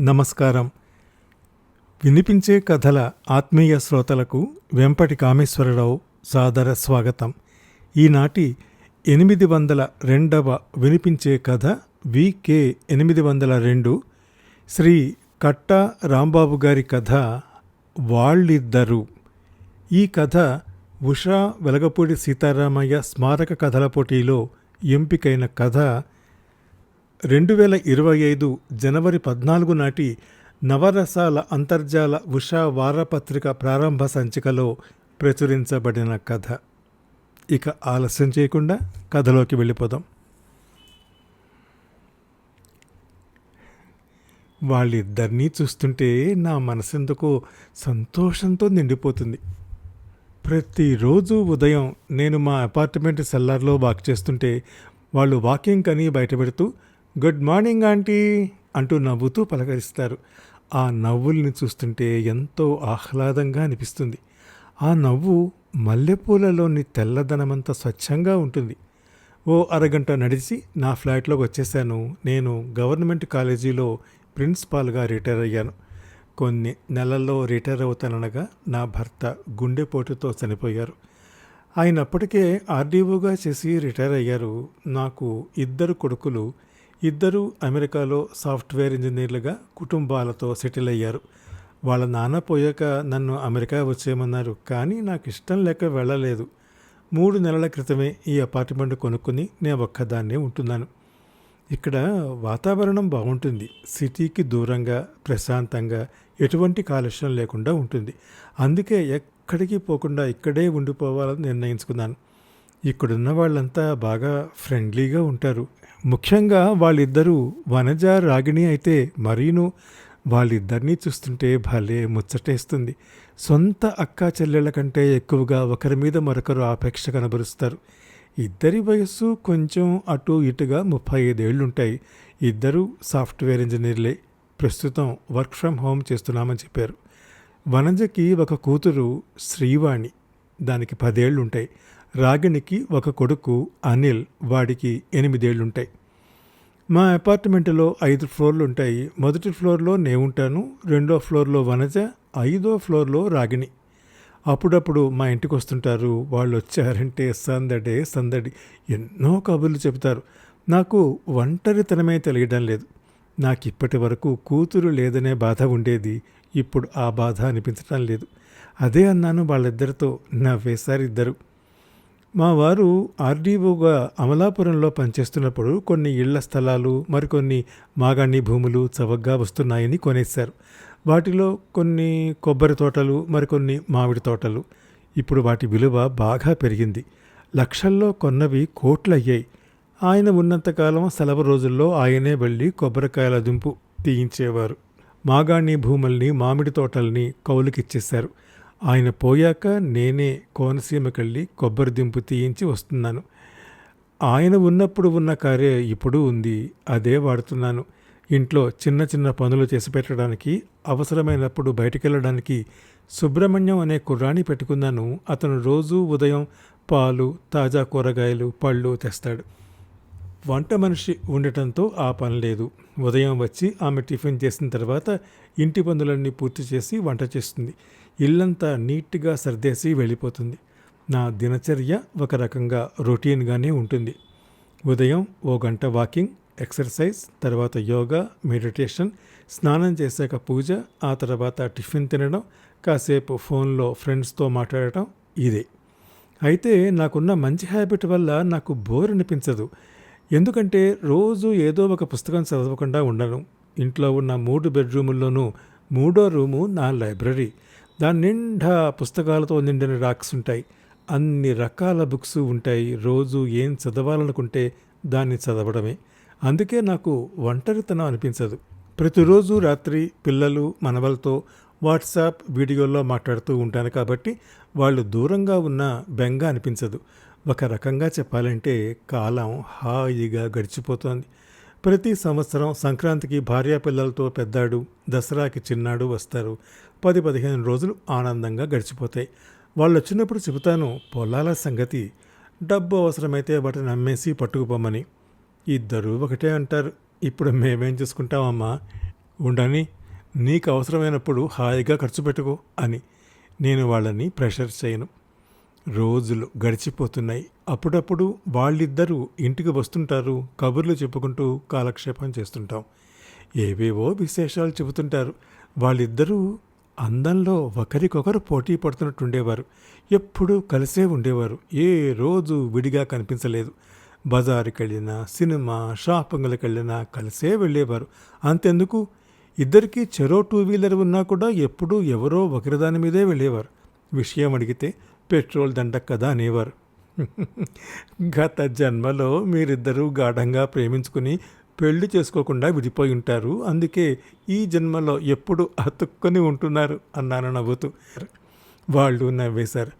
నమస్కారం. వినిపించే కథల ఆత్మీయ శ్రోతలకు వెంపటి కామేశ్వరరావు సాదర స్వాగతం. ఈనాటి ఎనిమిది వందల రెండవ వినిపించే కథ వికే ఎనిమిది వందల రెండు శ్రీ కట్టా రాంబాబు గారి కథ వాళ్ళిద్దరు. ఈ కథ ఉషా వెలగపూడి సీతారామయ్య స్మారక కథల పోటీలో ఎంపికైన కథ రెండు వేల ఇరవై ఐదు జనవరి పద్నాలుగు నాటి నవరసాల అంతర్జాల ఉషా వారపత్రిక ప్రారంభ సంచికలో ప్రచురించబడిన కథ. ఇక ఆలస్యం చేయకుండా కథలోకి వెళ్ళిపోదాం. వాళ్ళిద్దరినీ చూస్తుంటే నా మనసెందుకో సంతోషంతో నిండిపోతుంది. ప్రతిరోజు ఉదయం నేను మా అపార్ట్మెంట్ సెల్లార్లో వాక్ చేస్తుంటే వాళ్ళు వాకింగ్ అని బయటపెడుతూ గుడ్ మార్నింగ్ ఆంటీ అంటూ నవ్వుతూ పలకరిస్తారు. ఆ నవ్వుల్ని చూస్తుంటే ఎంతో ఆహ్లాదంగా అనిపిస్తుంది. ఆ నవ్వు మల్లెపూలలోని తెల్లదనమంత స్వచ్ఛంగా ఉంటుంది. ఓ అరగంట నడిచి నా ఫ్లాట్లోకి వచ్చేసాను. నేను గవర్నమెంట్ కాలేజీలో ప్రిన్సిపాల్గా రిటైర్ అయ్యాను. కొన్ని నెలల్లో రిటైర్ అవుతాననగా నా భర్త గుండెపోటుతో చనిపోయారు. ఆయన అప్పటికే ఆర్డీఓగా చేసి రిటైర్ అయ్యారు. నాకు ఇద్దరు కొడుకులు ఇద్దరూ అమెరికాలో సాఫ్ట్వేర్ ఇంజనీర్లుగా కుటుంబాలతో సెటిల్ అయ్యారు. వాళ్ళ నాన్న పోయాక నన్ను అమెరికా వచ్చేయమన్నారు కానీ నాకు ఇష్టం లేక వెళ్ళలేదు. మూడు నెలల క్రితమే ఈ అపార్ట్మెంట్ కొనుక్కుని నేను ఒక్కదాన్నే ఉంటున్నాను. ఇక్కడ వాతావరణం బాగుంటుంది. సిటీకి దూరంగా ప్రశాంతంగా ఎటువంటి కాలుష్యం లేకుండా ఉంటుంది. అందుకే ఎక్కడికి పోకుండా ఇక్కడే ఉండిపోవాలని నిర్ణయించుకున్నాను. ఇక్కడున్న వాళ్ళంతా బాగా ఫ్రెండ్లీగా ఉంటారు. ముఖ్యంగా వాళ్ళిద్దరూ వనజ రాగిణి అయితే మరీను వాళ్ళిద్దరినీ చూస్తుంటే భలే ముచ్చటేస్తుంది. సొంత అక్కా చెల్లెళ్ళ కంటే ఎక్కువగా ఒకరి మీద మరొకరు ఆపేక్ష కనబరుస్తారు. ఇద్దరి వయస్సు కొంచెం అటు ఇటుగా ముప్పై ఐదేళ్ళుంటాయి. ఇద్దరు సాఫ్ట్వేర్ ఇంజనీర్లే. ప్రస్తుతం వర్క్ ఫ్రమ్ హోమ్ చేస్తున్నామని చెప్పారు. వనజకి ఒక కూతురు శ్రీవాణి. దానికి పదేళ్ళుంటాయి. రాగిణికి ఒక కొడుకు అనిల్ వాడికి ఎనిమిదేళ్ళుంటాయి. మా అపార్ట్మెంట్లో ఐదు ఫ్లోర్లు ఉంటాయి మొదటి ఫ్లోర్లో నేను ఉంటాను రెండో ఫ్లోర్లో వనజ ఐదో ఫ్లోర్లో రాగిణి. అప్పుడప్పుడు మా ఇంటికి వస్తుంటారు వాళ్ళు వచ్చారంటే సందడే సందడి. ఎన్నో కబుర్లు చెబుతారు. నాకు ఒంటరితనమే తెలియడం లేదు. నాకు ఇప్పటి వరకు కూతురు లేదనే బాధ ఉండేది. ఇప్పుడు ఆ బాధ అనిపించడం లేదు. అదే అన్నాను వాళ్ళిద్దరితో. నవ్వేశారు ఇద్దరు. మా వారు ఆర్డీఓగా అమలాపురంలో పనిచేస్తున్నప్పుడు కొన్ని ఇళ్ళ స్థలాలు మరికొన్ని మాగాణి భూములు చవగ్గా వస్తున్నాయని కొనేశారు. వాటిలో కొన్ని కొబ్బరి తోటలు మరికొన్ని మామిడి తోటలు. ఇప్పుడు వాటి విలువ బాగా పెరిగింది. లక్షల్లో కొన్నవి కోట్లయ్యాయి. ఆయన ఉన్నంతకాలం సెలవు రోజుల్లో ఆయనే వెళ్ళి కొబ్బరికాయల దుంపు తీయించేవారు. మాగాణి భూముల్ని మామిడి తోటల్ని కౌలుకిచ్చేశారు. ఆయన పోయాక నేనే కోనసీమకెళ్ళి కొబ్బరి దింపు తీయించి వస్తున్నాను. ఆయన ఉన్నప్పుడు ఉన్న కారే ఇప్పుడు ఉంది. అదే వాడుతున్నాను. ఇంట్లో చిన్న చిన్న పనులు చేసి పెట్టడానికి అవసరమైనప్పుడు బయటికెళ్ళడానికి సుబ్రహ్మణ్యం అనే కుర్రాణి పెట్టుకున్నాను. అతను రోజూ ఉదయం పాలు తాజా కూరగాయలు పళ్ళు తెస్తాడు. వంట మనిషి ఉండటంతో ఆ పని లేదు. ఉదయం వచ్చి ఆమె టిఫిన్ చేసిన తర్వాత ఇంటి పనులన్నీ పూర్తి చేసి వంట చేస్తుంది. ఇల్లంతా నీట్గా సర్దేసి వెళ్ళిపోతుంది. నా దినచర్య ఒక రకంగా రొటీన్గానే ఉంటుంది. ఉదయం ఓ గంట వాకింగ్ ఎక్సర్సైజ్ తర్వాత యోగా మెడిటేషన్ స్నానం చేశాక పూజ ఆ తర్వాత టిఫిన్ తినడం కాసేపు ఫోన్లో ఫ్రెండ్స్తో మాట్లాడటం ఇదే. అయితే నాకున్న మంచి హ్యాబిట్ వల్ల నాకు బోర్ అనిపించదు. ఎందుకంటే రోజు ఏదో ఒక పుస్తకం చదవకుండా ఉండను. ఇంట్లో ఉన్న మూడు బెడ్రూముల్లోనూ మూడో రూము నా లైబ్రరీ. దాని నిండా పుస్తకాలతో నిండిన రాక్స్ ఉంటాయి. అన్ని రకాల బుక్స్ ఉంటాయి. రోజు ఏం చదవాలనుకుంటే దాన్ని చదవడమే. అందుకే నాకు ఒంటరితనం అనిపించదు. ప్రతిరోజు రాత్రి పిల్లలు మనవలతో వాట్సాప్ వీడియోలో మాట్లాడుతూ ఉంటాను కాబట్టి వాళ్ళు దూరంగా ఉన్న బెంగ అనిపించదు. ఒక రకంగా చెప్పాలంటే కాలం హాయిగా గడిచిపోతోంది. ప్రతి సంవత్సరం సంక్రాంతికి భార్యా పిల్లలతో పెద్దాడు దసరాకి చిన్నాడు వస్తారు. పది పదిహేను రోజులు ఆనందంగా గడిచిపోతాయి. వాళ్ళు వచ్చినప్పుడు చెబుతాను పొలాల సంగతి. డబ్బు అవసరమైతే వాటిని అమ్మేసి పట్టుకుపోమని. ఇద్దరూ ఒకటే అంటారు. ఇప్పుడు మేమేం చేసుకుంటామమ్మా? ఉండని నీకు అవసరమైనప్పుడు హాయిగా ఖర్చు పెట్టుకో అని. నేను వాళ్ళని ప్రెషర్ చేయను. రోజులు గడిచిపోతున్నాయి. అప్పుడప్పుడు వాళ్ళిద్దరూ ఇంటికి వస్తుంటారు కబుర్లు చెప్పుకుంటూ కాలక్షేపం చేస్తుంటాం. ఏవేవో విశేషాలు చెబుతుంటారు. వాళ్ళిద్దరూ అందంలో ఒకరికొకరు పోటీ పడుతున్నట్టుండేవారు. ఎప్పుడూ కలిసే ఉండేవారు. ఏ రోజు విడిగా కనిపించలేదు. బజారుకి వెళ్ళినా సినిమా షాపింగ్లకు వెళ్ళినా కలిసే వెళ్ళేవారు. అంతెందుకు? ఇద్దరికీ చెరో టూ వీలర్ ఉన్నా కూడా ఎప్పుడూ ఎవరో ఒకరిదాని మీదే వెళ్ళేవారు. విషయం అడిగితే పెట్రోల్ దండక్కదా అనేవారు. గత జన్మలో మీరిద్దరూ గాఢంగా ప్రేమించుకుని పెళ్ళి చేసుకోకుండా విడిపోయి ఉంటారు. అందుకే ఈ జన్మలో ఎప్పుడు అతుక్కొని ఉంటున్నారు అన్నాను నవ్వుతూ. వాళ్ళు నవ్వేశారు.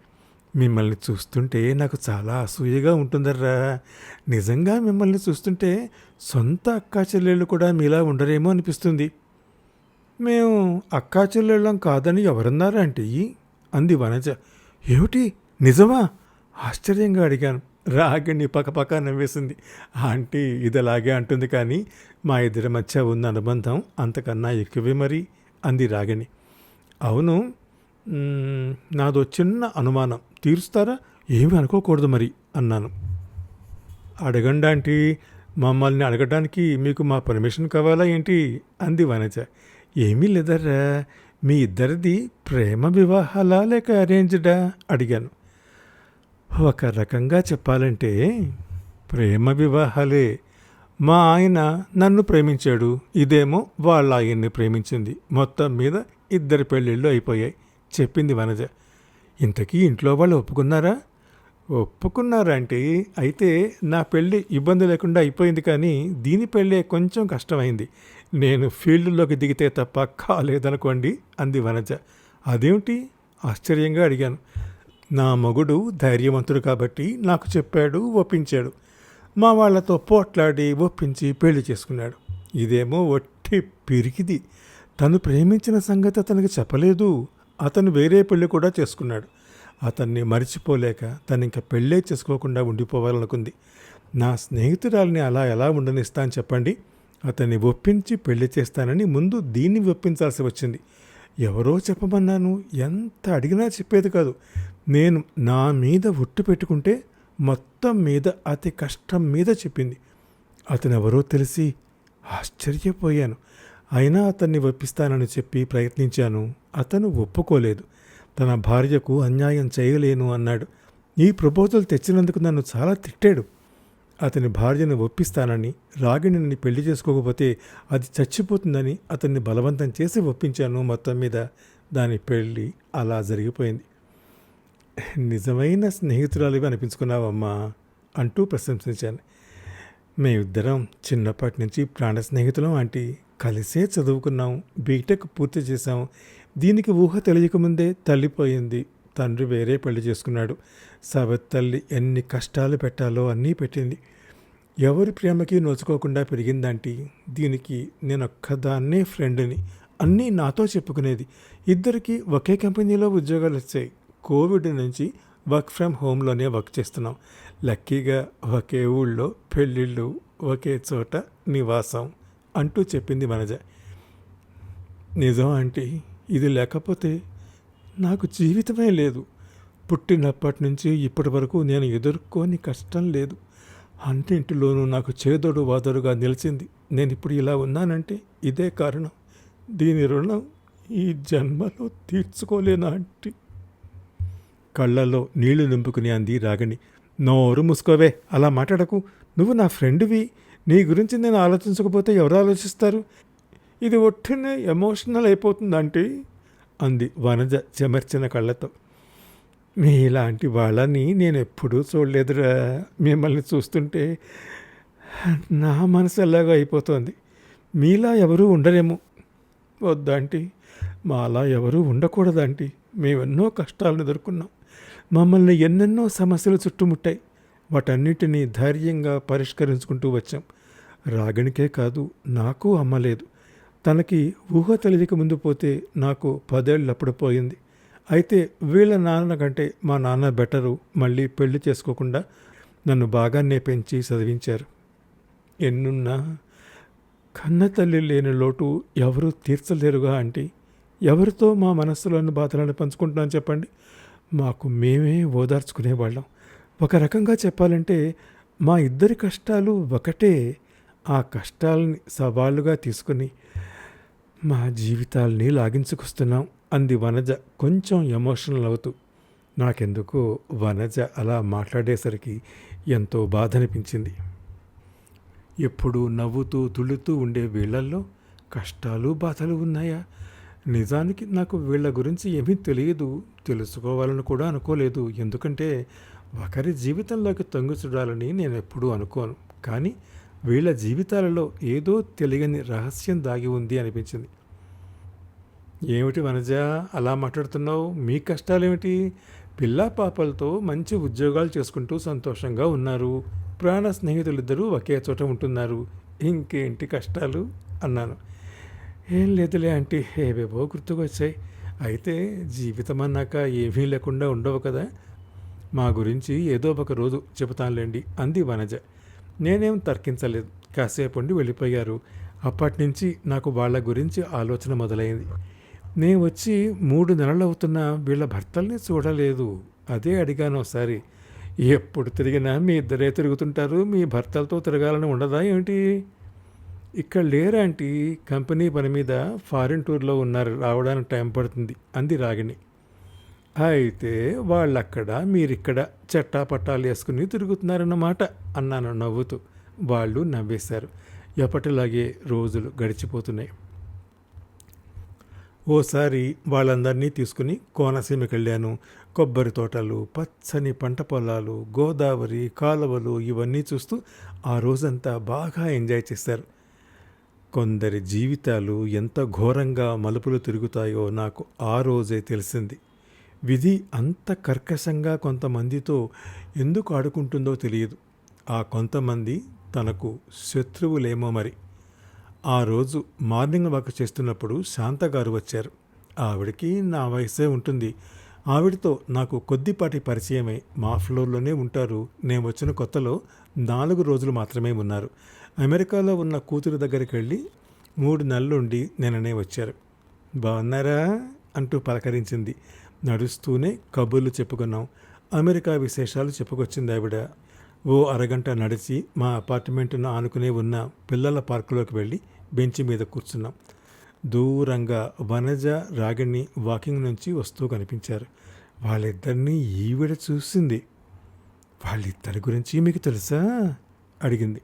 మిమ్మల్ని చూస్తుంటే నాకు చాలా అసూయగా ఉంటుందర్రా. నిజంగా మిమ్మల్ని చూస్తుంటే సొంత అక్కా చెల్లెళ్ళు కూడా మీలా ఉండరేమో అనిపిస్తుంది. మేము అక్కా చెల్లెళ్ళం కాదని ఎవరన్నారా అంటే అంది వనజ. ఏమిటి? నిజమా? ఆశ్చర్యంగా అడిగాను. రాగిణి పక్కపక్క నవ్వేసింది ఆంటీ ఇదలాగే అంటుంది కానీ మా ఇద్దరి మధ్య ఉన్న అనుబంధం అంతకన్నా ఎక్కువే మరి అంది రాగిణి. అవును నాదో చిన్న అనుమానం. తీరుస్తారా? ఏమి అనుకోకూడదు మరి అన్నాను. అడగండి ఆంటీ మమ్మల్ని అడగడానికి మీకు మా పర్మిషన్ కావాలా ఏంటి? అంది వనజ. ఏమీ లేదర్రా మీ ఇద్దరిది ప్రేమ వివాహాలా లేక అరేంజ్డా అడిగాను. ఒక రకంగా చెప్పాలంటే ప్రేమ వివాహాలే. మా ఆయన నన్ను ప్రేమించాడు. ఇదేమో వాళ్ళ ఆయన్ని ప్రేమించింది. మొత్తం మీద ఇద్దరి పెళ్ళిళ్ళు అయిపోయాయి. చెప్పింది వనజ. ఇంతకీ ఇంట్లో వాళ్ళు ఒప్పుకున్నారా? ఒప్పుకున్నారంటే అయితే నా పెళ్ళి ఇబ్బంది లేకుండా అయిపోయింది కానీ దీని పెళ్ళే కొంచెం కష్టమైంది. నేను ఫీల్డ్లోకి దిగితే తప్ప కాలేదనుకోండి అంది వనజ. అదేమిటి? ఆశ్చర్యంగా అడిగాను. నా మగుడు ధైర్యవంతుడు కాబట్టి నాకు చెప్పాడు ఒప్పించాడు. మా వాళ్ళతో పోట్లాడి ఒప్పించి పెళ్ళి చేసుకున్నాడు. ఇదేమో ఒట్టి పిరికిది. తను ప్రేమించిన సంగతి అతనికి చెప్పలేదు. అతను వేరే పెళ్ళి కూడా చేసుకున్నాడు. అతన్ని మరిచిపోలేక తను ఇంకా పెళ్ళే చేసుకోకుండా ఉండిపోవాలనుకుంది. నా స్నేహితురాలిని అలా ఎలా ఉండనిస్తాను చెప్పండి. అతన్ని ఒప్పించి పెళ్ళి చేస్తానని ముందు దీన్ని ఒప్పించాల్సి వచ్చింది. ఎవరో చెప్పమన్నాను. ఎంత అడిగినా చెప్పేది కాదు. నేను నా మీద ఒట్టు పెట్టుకుంటే మొత్తం మీద అతి కష్టం మీద చెప్పింది. అతను ఎవరో తెలిసి ఆశ్చర్యపోయాను. అయినా అతన్ని ఒప్పిస్తానని చెప్పి ప్రయత్నించాను. అతను ఒప్పుకోలేదు. తన భార్యకు అన్యాయం చేయలేను అన్నాడు. ఈ ప్రపోజల్ తెచ్చినందుకు నన్ను చాలా తిట్టాడు. అతని భార్యను ఒప్పిస్తానని రాగిణిని పెళ్ళి చేసుకోకపోతే అది చచ్చిపోతుందని అతన్ని బలవంతం చేసి ఒప్పించాను మొత్తం మీద. దాని పెళ్ళి అలా జరిగిపోయింది. నిజమైన స్నేహితురాలివి అనిపించుకున్నావమ్మా అంటూ ప్రశంసించాను. మేమిద్దరం చిన్నప్పటి నుంచి ప్రాణ స్నేహితులం ఆంటీ. కలిసే చదువుకున్నాం. బీటెక్ పూర్తి చేశాం. దీనికి ఊహ తెలియకముందే తల్లిపోయింది తండ్రి వేరే పెళ్ళి చేసుకున్నాడు. సవత్ తల్లి ఎన్ని కష్టాలు పెట్టాలో అన్నీ పెట్టింది. ఎవరి ప్రేమకి నోచుకోకుండా పెరిగిందంటే. దీనికి నేను ఒక్కదాన్నే ఫ్రెండ్ని. అన్నీ నాతో చెప్పుకునేది. ఇద్దరికి ఒకే కంపెనీలో ఉద్యోగాలు వచ్చాయి కోవిడ్ నుంచి వర్క్ ఫ్రమ్ హోమ్లోనే వర్క్ చేస్తున్నాం. లక్కీగా ఒకే ఊళ్ళో పెళ్ళిళ్ళు ఒకే చోట నివాసం అంటూ చెప్పింది మనజ. నిజం ఆంటీ ఇది లేకపోతే నాకు జీవితమే లేదు. పుట్టినప్పటి నుంచి ఇప్పటి వరకు నేను ఎదుర్కోని కష్టం లేదు. అన్నింటిలోనూ నాకు చేదోడు వాదరుగా నిలిచింది. నేను ఇప్పుడు ఇలా ఉన్నానంటే ఇదే కారణం. దీని రుణం ఈ జన్మలో తీర్చుకోలేనా అంటే కళ్ళల్లో నీళ్ళు నింపుకుని అంది రాగిణి. నోరు మూసుకోవే అలా మాట్లాడకు. నువ్వు నా ఫ్రెండ్వి. నీ గురించి నేను ఆలోచించకపోతే ఎవరు ఆలోచిస్తారు? ఇది ఒట్టినే ఎమోషనల్ అయిపోతుందంటే అంది వనజ చెమర్చిన కళ్ళతో. మీలాంటి వాళ్ళని నేను ఎప్పుడూ చూడలేదురా. మిమ్మల్ని చూస్తుంటే నా మనసు ఎలాగో అయిపోతుంది. మీలా ఎవరూ ఉండరేమో. వద్దాంటి మాలా ఎవరూ ఉండకూడదంటి మేమెన్నో కష్టాలను ఎదుర్కొన్నాం. మమ్మల్ని ఎన్నెన్నో సమస్యలు చుట్టుముట్టాయి. వాటన్నిటినీ ధైర్యంగా పరిష్కరించుకుంటూ వచ్చాం. రాగణికే కాదు నాకు అమ్మలేదు తనకి ఊహ తెలియక ముందు పోతే నాకు పదేళ్ళప్పుడు పోయింది. అయితే వీళ్ళ నాన్న కంటే మా నాన్న బెటరు మళ్ళీ పెళ్ళి చేసుకోకుండా నన్ను బాగానే పెంచి చదివించారు. ఎన్నున్నా కన్న తల్లి లేని లోటు ఎవరు తీర్చలేరుగా ఆంటీ. ఎవరితో మా మనస్సులోని బాధలను పంచుకుంటున్నాను చెప్పండి? మాకు మేమే ఓదార్చుకునేవాళ్ళం. ఒక రకంగా చెప్పాలంటే మా ఇద్దరి కష్టాలు ఒకటే. ఆ కష్టాలని సవాళ్ళుగా తీసుకుని మా జీవితాల్ని లాగించుకొస్తున్నాం అంది వనజ కొంచెం ఎమోషనల్ అవుతూ. నాకెందుకో వనజ అలా మాట్లాడేసరికి ఎంతో బాధ అనిపించింది ఎప్పుడు నవ్వుతూ తుళ్ళుతూ ఉండే వీళ్ళల్లో కష్టాలు బాధలు ఉన్నాయా? నిజానికి నాకు వీళ్ళ గురించి ఏమీ తెలియదు తెలుసుకోవాలని కూడా అనుకోలేదు. ఎందుకంటే ఒకరి జీవితంలోకి తొంగి చూడాలని నేను ఎప్పుడూ అనుకోను. కానీ వీళ్ళ జీవితాలలో ఏదో తెలియని రహస్యం దాగి ఉంది అనిపించింది. ఏమిటి వనజ అలా మాట్లాడుతున్నావు? మీ కష్టాలేమిటి? పిల్లా పాపలతో మంచి ఉద్యోగాలు చేసుకుంటూ సంతోషంగా ఉన్నారు. ప్రాణ స్నేహితులిద్దరూ ఒకే చోట ఉంటున్నారు. ఇంకేంటి కష్టాలు? అన్నాను. ఏం లేదులే అంటే ఏవేవో గుర్తుకొచ్చాయి. అయితే జీవితం అన్నాక ఏమీ లేకుండా ఉండవు కదా. మా గురించి ఏదో ఒక రోజు చెబుతానులేండి అంది వనజ. నేనేం తర్కించలేదు. కాసేపు ఉండి వెళ్ళిపోయారు. అప్పటి నుంచి నాకు వాళ్ళ గురించి ఆలోచన మొదలైంది. నేను వచ్చి మూడు నెలలు అవుతున్నా వీళ్ళ భర్తల్ని చూడలేదు. అదే అడిగాను ఒకసారి. ఎప్పుడు తిరిగినా మీ ఇద్దరే తిరుగుతుంటారు మీ భర్తలతో తిరగాలని ఉండదా ఏమిటి ఇక్కడ లేరాంటీ కంపెనీ పని మీద ఫారిన్ టూర్లో ఉన్నారు రావడానికి టైం పడుతుంది అంది రాగిణి. అయితే వాళ్ళక్కడ మీరిక్కడ చట్టా పట్టాలు వేసుకుని తిరుగుతున్నారన్నమాట అన్నాను నవ్వుతూ. వాళ్ళు నవ్వేశారు. ఎప్పటిలాగే రోజులు గడిచిపోతున్నాయి. ఓసారి వాళ్ళందరినీ తీసుకుని కోనసీమకి వెళ్ళాను కొబ్బరి తోటలు పచ్చని పంట పొలాలు గోదావరి కాలువలు ఇవన్నీ చూస్తూ ఆ రోజంతా బాగా ఎంజాయ్ చేశారు. కొందరి జీవితాలు ఎంత ఘోరంగా మలుపులు తిరుగుతాయో నాకు ఆ రోజే తెలిసింది. విధి అంత కర్కశంగా కొంతమందితో ఎందుకు ఆడుకుంటుందో తెలియదు. ఆ కొంతమంది తనకు శత్రువులేమో మరి. ఆ రోజు మార్నింగ్ వాక్ చేస్తున్నప్పుడు శాంత గారు వచ్చారు. ఆవిడకి నా వయసే ఉంటుంది. ఆవిడతో నాకు కొద్దిపాటి పరిచయమై. మా ఫ్లోర్లోనే ఉంటారు. నేను వచ్చిన కొత్తలో నాలుగు రోజులు మాత్రమే ఉన్నారు. అమెరికాలో ఉన్న కూతురు దగ్గరికి వెళ్ళి మూడు నెలలుండి నిన్ననే వచ్చారు. బాగున్నారా? అంటూ పలకరించింది. నడుస్తూనే కబుర్లు చెప్పుకున్నాం. అమెరికా విశేషాలు చెప్పుకొచ్చింది ఆవిడ. ఓ అరగంట నడిచి మా అపార్ట్మెంట్ను ఆనుకునే ఉన్న పిల్లల పార్కులోకి వెళ్ళి బెంచ్ మీద కూర్చున్నాం. దూరంగా వనజ రాగిణి వాకింగ్ నుంచి వస్తూ కనిపించారు. వాళ్ళిద్దరినీ ఈవిడ చూసింది. వాళ్ళిద్దరి గురించి మీకు తెలుసా? అడిగింది.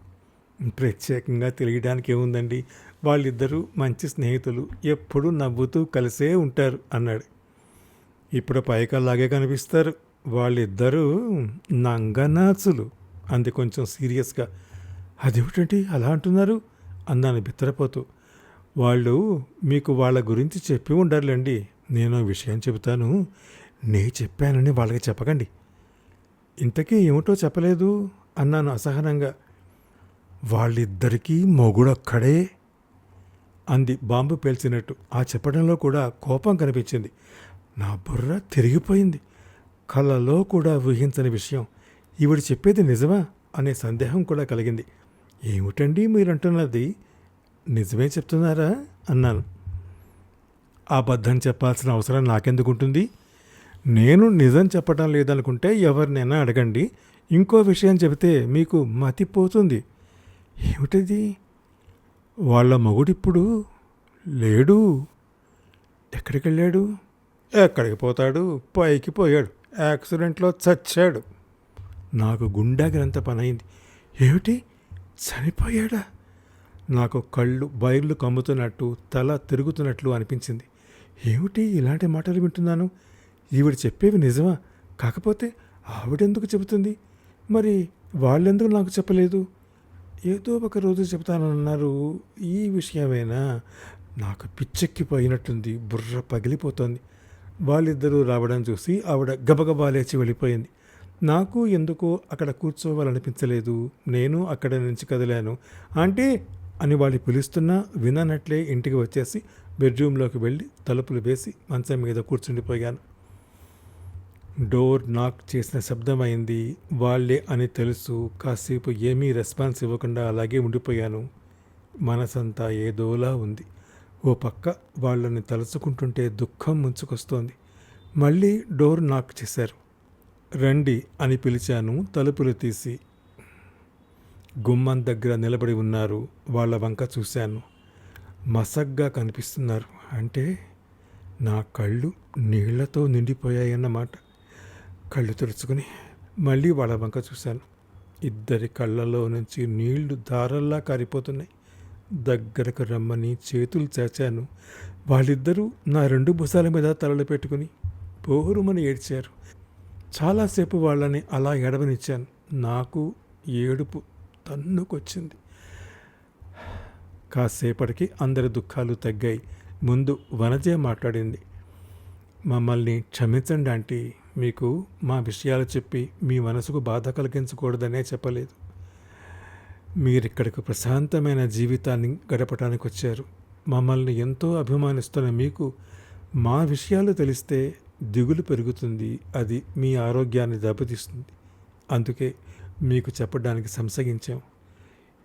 ప్రత్యేకంగా తెలియడానికి ఏముందండి వాళ్ళిద్దరూ మంచి స్నేహితులు ఎప్పుడూ నవ్వుతూ కలిసే ఉంటారు అన్నాడు. ఇప్పుడు పైకల్లాగే కనిపిస్తారు. వాళ్ళిద్దరూ నంగనాచులు. అంది కొంచెం సీరియస్గా. అదేమిటండి అలా అంటున్నారు? అన్నాను బిత్తరపోతూ. వాళ్ళు మీకు వాళ్ళ గురించి చెప్పి ఉండాలండి నేను విషయం చెబుతాను. నే చెప్పానని వాళ్ళకి చెప్పకండి. ఇంతకీ ఏమిటో చెప్పలేదు? అన్నాను అసహనంగా. వాళ్ళిద్దరికీ మొగుడొక్కడే అంది బాంబు పేల్చినట్టు. ఆ చెప్పడంలో కూడా కోపం కనిపించింది. నా బుర్ర తిరిగిపోయింది. కళ్ళలో కూడా ఊహించని విషయం. ఈవిడ చెప్పేది నిజమా అనే సందేహం కూడా కలిగింది. ఏమిటండి మీరంటున్నది? నిజమే చెప్తున్నారా? అన్నాను. అబద్ధం చెప్పాల్సిన అవసరం నాకెందుకుంటుంది? నేను నిజం చెప్పడం లేదనుకుంటే ఎవరినైనా అడగండి. ఇంకో విషయం చెబితే మీకు మతిపోతుంది. ఏమిటది? వాళ్ళ మగుడిప్పుడు లేడు. ఎక్కడికి వెళ్ళాడు ఎక్కడికి పోతాడు? పైకి పోయాడు. యాక్సిడెంట్లో చచ్చాడు. నాకు గుండాగినంత పని అయింది ఏమిటి? చనిపోయాడా? నాకు కళ్ళు బైర్లు కమ్ముతున్నట్టు తల తిరుగుతున్నట్లు అనిపించింది. ఏమిటి ఇలాంటి మాటలు వింటున్నాను? ఈవిడ చెప్పేవి నిజమా? కాకపోతే ఆవిడెందుకు చెబుతుంది? మరి వాళ్ళెందుకు నాకు చెప్పలేదు? ఏదో ఒక రోజు చెబుతానన్నారు ఈ విషయమైనా? నాకు పిచ్చెక్కిపోయినట్టుంది బుర్ర పగిలిపోతోంది. వాళ్ళిద్దరూ రావడం చూసి ఆవిడ గబగబా లేచి వెళ్ళిపోయింది. నాకు ఎందుకో అక్కడ కూర్చోవాలనిపించలేదు. నేను అక్కడ నుంచి కదిలాను. అంటే అని వాళ్ళు పిలుస్తున్నా విననట్లే ఇంటికి వచ్చేసి బెడ్రూమ్లోకి వెళ్ళి తలుపులు వేసి మంచం మీద కూర్చుండిపోయాను. డోర్ నాక్ చేసిన శబ్దం అయింది వాళ్ళే అని తెలుసు. కాసేపు ఏమీ రెస్పాన్స్ ఇవ్వకుండా అలాగే ఉండిపోయాను. మనసంతా ఏదోలా ఉంది. ఓ పక్క వాళ్ళని తలుచుకుంటుంటే దుఃఖం ముంచుకొస్తోంది. మళ్ళీ డోర్ నాక్ చేశారు. రండి అని పిలిచాను. తలుపులు తీసి గుమ్మం దగ్గర నిలబడి ఉన్నారు. వాళ్ళ వంక చూశాను. మసగ్గా కనిపిస్తున్నారు. అంటే నా కళ్ళు నీళ్ళతో నిండిపోయాయన్నమాట. కళ్ళు తెరుచుకుని మళ్ళీ వాళ్ళ వంక చూశాను. ఇద్దరి కళ్ళలో నుంచి నీళ్ళు దారల్లా కారిపోతున్నాయి. దగ్గరకు రమ్మని చేతులు చాచాను. వాళ్ళిద్దరూ నా రెండు భుజాల మీద తలలు పెట్టుకుని పోరుమని ఏడ్చారు. చాలాసేపు వాళ్ళని అలా ఎడవనిచ్చాను నాకు ఏడుపు తన్నుకొచ్చింది. కాసేపటికి అందరి దుఃఖాలు తగ్గాయి. ముందు వనజే మాట్లాడింది. మమ్మల్ని క్షమించండి ఆంటీ. మీకు మా విషయాలు చెప్పి మీ మనసుకు బాధ కలిగించకూడదనే చెప్పలేదు. మీరిక్కడికి ప్రశాంతమైన జీవితాన్ని గడపడానికి వచ్చారు. మమ్మల్ని ఎంతో అభిమానిస్తున్న మీకు మా విషయాలు తెలిస్తే దిగులు పెరుగుతుంది. అది మీ ఆరోగ్యాన్ని దెబ్బతీస్తుంది. అందుకే మీకు చెప్పడానికి సంసగించాం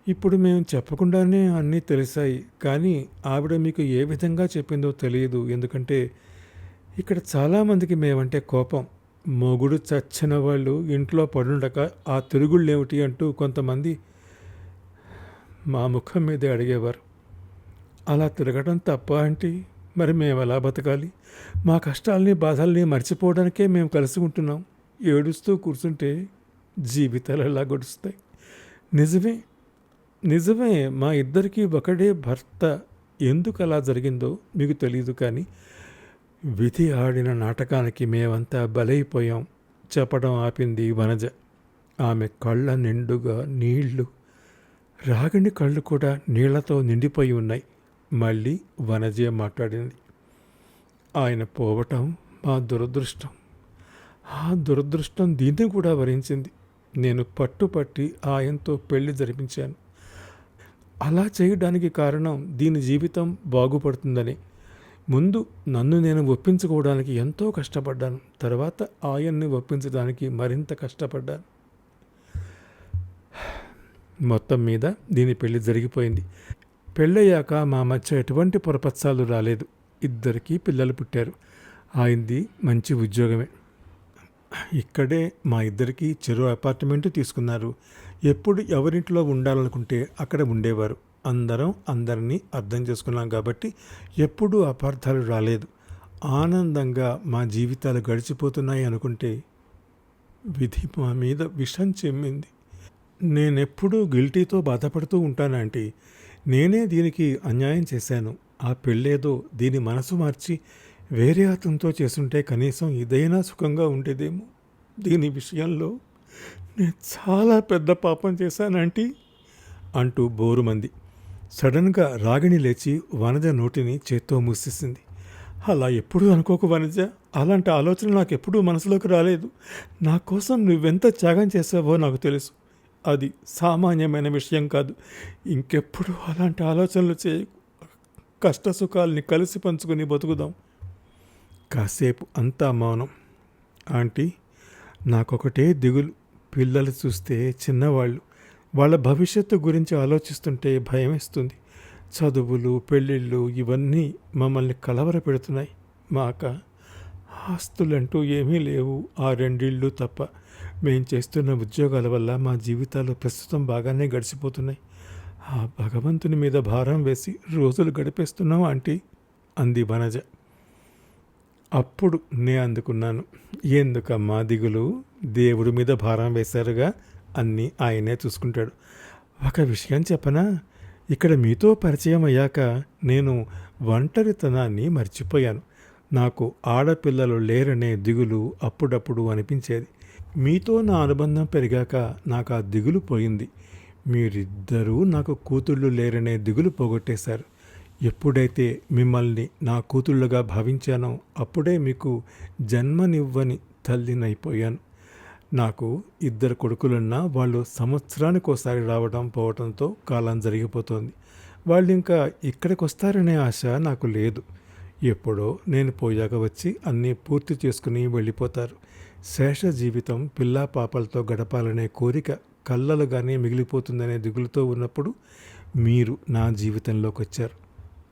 ఇప్పుడు మేము చెప్పకుండానే అన్నీ తెలిసాయి. కానీ ఆవిడ మీకు ఏ విధంగా చెప్పిందో తెలియదు. ఎందుకంటే ఇక్కడ చాలామందికి మేమంటే కోపం. మొగుడు చచ్చిన వాళ్ళు ఇంట్లో పడుండక ఆ తిరుగుళ్ళేమిటి అంటూ కొంతమంది మా ముఖం మీదే అడిగేవారు. అలా తిరగడం తప్ప అంటే మరి మేము ఎలా బతకాలి? మా కష్టాల్ని బాధల్ని మర్చిపోవడానికే మేము కలిసి ఉంటున్నాం. ఏడుస్తూ కూర్చుంటే జీవితాలు ఎలా గడుస్తాయి? నిజమే నిజమే మా ఇద్దరికీ ఒకడే భర్త. ఎందుకు అలా జరిగిందో మీకు తెలియదు కానీ విధి ఆడిన నాటకానికి మేమంతా బలైపోయాం. చెప్పడం ఆపింది వనజ. ఆమె కళ్ళ నిండుగా నీళ్ళు. రాగిణి కళ్ళు కూడా నీళ్ళతో నిండిపోయి ఉన్నాయి. మళ్ళీ వనజే మాట్లాడింది. ఆయన పోవటం మా దురదృష్టం. ఆ దురదృష్టం దీన్ని కూడా వరించింది. నేను పట్టుపట్టి ఆయనతో పెళ్ళి జరిపించాను. అలా చేయడానికి కారణం దీని జీవితం బాగుపడుతుందని ముందు నన్ను నేను ఒప్పించుకోవడానికి ఎంతో కష్టపడ్డాను. తర్వాత ఆయన్ని ఒప్పించడానికి మరింత కష్టపడ్డాను. మొత్తం మీద దీని పెళ్ళి జరిగిపోయింది. పెళ్ళయ్యాక మా మధ్య ఎటువంటి పొరపత్సాలు రాలేదు. ఇద్దరికీ పిల్లలు పుట్టారు. ఆయనది మంచి ఉద్యోగమే. ఇక్కడే మా ఇద్దరికి చెరువు అపార్ట్మెంట్ తీసుకున్నారు. ఎప్పుడు ఎవరింట్లో ఉండాలనుకుంటే అక్కడ ఉండేవారు. అందరం అందరినీ అర్థం చేసుకున్నాం కాబట్టి ఎప్పుడూ అపార్థాలు రాలేదు. ఆనందంగా మా జీవితాలు గడిచిపోతున్నాయి అనుకుంటే విధి మా మీద విషం చెమ్మింది. నేనెప్పుడూ గిల్టీతో బాధపడుతూ ఉంటానంటే నేనే దీనికి అన్యాయం చేశాను. ఆ పెళ్ళేదో దీని మనసు మార్చి వేరే అతనితో చేస్తుంటే కనీసం ఇదైనా సుఖంగా ఉండేదేమో. దీని విషయంలో నేను చాలా పెద్ద పాపం చేశానంటీ అంటూ బోరుమంది. సడన్గా రాగిణి లేచి వనజ నోటిని చేత్తో మూసేసింది. అలా ఎప్పుడూ అనుకోకు వనజ అలాంటి ఆలోచన నాకు ఎప్పుడూ మనసులోకి రాలేదు. నా కోసం నువ్వెంత త్యాగం చేసావో నాకు తెలుసు. అది సామాన్యమైన విషయం కాదు. ఇంకెప్పుడు అలాంటి ఆలోచనలు చేయ కష్ట సుఖాల్ని కలిసి పంచుకొని బతుకుదాం. కాసేపు అంతా మౌనం. ఆంటీ నాకొకటే దిగులు. పిల్లలు చూస్తే చిన్నవాళ్ళు. వాళ్ళ భవిష్యత్తు గురించి ఆలోచిస్తుంటే భయమేస్తుంది చదువులు పెళ్ళిళ్ళు ఇవన్నీ మమ్మల్ని కలవర పెడుతున్నాయి మాక ఆస్తులంటూ ఏమీ లేవు. ఆ రెండిళ్ళు తప్ప మేం చేస్తున్న ఉద్యోగాల వల్ల మా జీవితాలు ప్రస్తుతం బాగానే గడిచిపోతున్నాయి. ఆ భగవంతుని మీద భారం వేసి రోజులు గడిపేస్తున్నాం ఆంటీ అంది వనజ. అప్పుడు నే అందుకున్నాను. ఎందుకమ్మా దిగులు? దేవుడి మీద భారం వేశారుగా? అన్నీ ఆయనే చూసుకుంటాడు. ఒక విషయం చెప్పనా? ఇక్కడ మీతో పరిచయం అయ్యాక నేను ఒంటరితనాన్ని మర్చిపోయాను. నాకు ఆడపిల్లలు లేరనే దిగులు అప్పుడప్పుడు అనిపించేది. మీతో నా అనుబంధం పెరిగాక నాకు ఆ దిగులు పోయింది. మీరిద్దరూ నాకు కూతుళ్ళు లేరనే దిగులు పోగొట్టేశారు. ఎప్పుడైతే మిమ్మల్ని నా కూతుళ్ళుగా భావించానో అప్పుడే మీకు జన్మనివ్వని తల్లినైపోయాను. నాకు ఇద్దరు కొడుకులున్నా వాళ్ళు సంవత్సరానికి ఒకసారి రావడం పోవడంతో కాలం జరిగిపోతుంది. వాళ్ళు ఇంకా ఇక్కడికి వస్తారనే ఆశ నాకు లేదు. ఎప్పుడో నేను పోయాక వచ్చి అన్నీ పూర్తి చేసుకుని వెళ్ళిపోతారు. శేష జీవితం పిల్లా పాపలతో గడపాలనే కోరిక కళ్ళలుగానే మిగిలిపోతుందనే దిగులుతో ఉన్నప్పుడు మీరు నా జీవితంలోకి వచ్చారు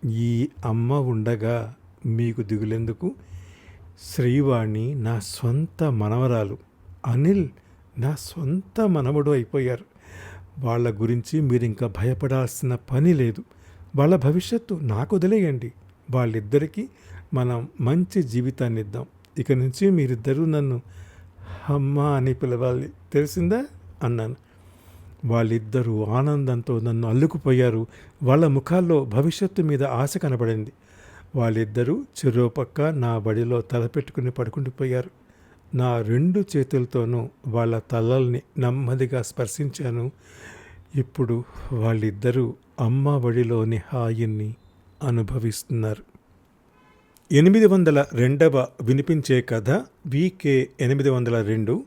ఈ అమ్మ ఉండగా మీకు దిగులెందుకు? శ్రీవాణి నా సొంత మనవరాలు. అనిల్ నా సొంత మనవడు అయిపోయారు. వాళ్ళ గురించి మీరు ఇంకా భయపడాల్సిన పని లేదు. వాళ్ళ భవిష్యత్తు నాకు వదిలేయండి. వాళ్ళిద్దరికీ మనం మంచి జీవితాన్ని ఇద్దాం. ఇక నుంచి మీరిద్దరూ నన్ను అమ్మ అని పిలవాలి. తెలిసిందా? అన్నాను. వాళ్ళిద్దరూ ఆనందంతో నన్ను అల్లుకుపోయారు. వాళ్ళ ముఖాల్లో భవిష్యత్తు మీద ఆశ కనబడింది. వాళ్ళిద్దరూ చెరోపక్క నా బడిలో తలపెట్టుకుని పడుకుండిపోయారు. నా రెండు చేతులతోనూ వాళ్ళ తలల్ని నెమ్మదిగా స్పర్శించాను. ఇప్పుడు వాళ్ళిద్దరూ అమ్మ ఒడిలోని హాయిని అనుభవిస్తున్నారు. ఎనిమిది వందల రెండవ వినిపించే కథ వికే ఎనిమిది వందల రెండు.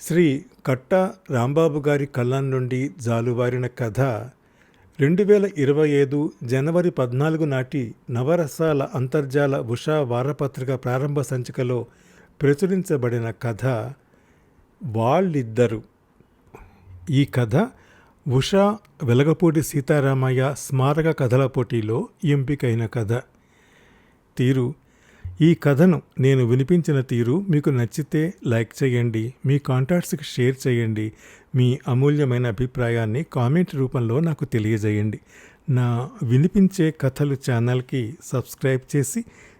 శ్రీ కట్టా రాంబాబు గారి కళ్ళం నుండి జాలువారిన కథ రెండు వేల ఇరవై ఐదు జనవరి పద్నాలుగు నాటి నవరసాల అంతర్జాల ఉషా వారపత్రిక ప్రారంభ సంచికలో ప్రచురించబడిన కథ వాళ్ళిద్దరు. ఈ కథ ఉషా వెలగపూడి సీతారామయ్య స్మారక కథల పోటీలో ఎంపికైన కథ. తీరు ఈ కథను నేను వినిపించిన తీరు మీకు నచ్చితే లైక్ చేయండి మీ కాంటాక్ట్స్కి షేర్ చేయండి మీ అమూల్యమైన అభిప్రాయాన్ని కామెంట్ రూపంలో నాకు తెలియజేయండి. నా వినిపించే కథలు ఛానల్కి సబ్స్క్రైబ్ చేసి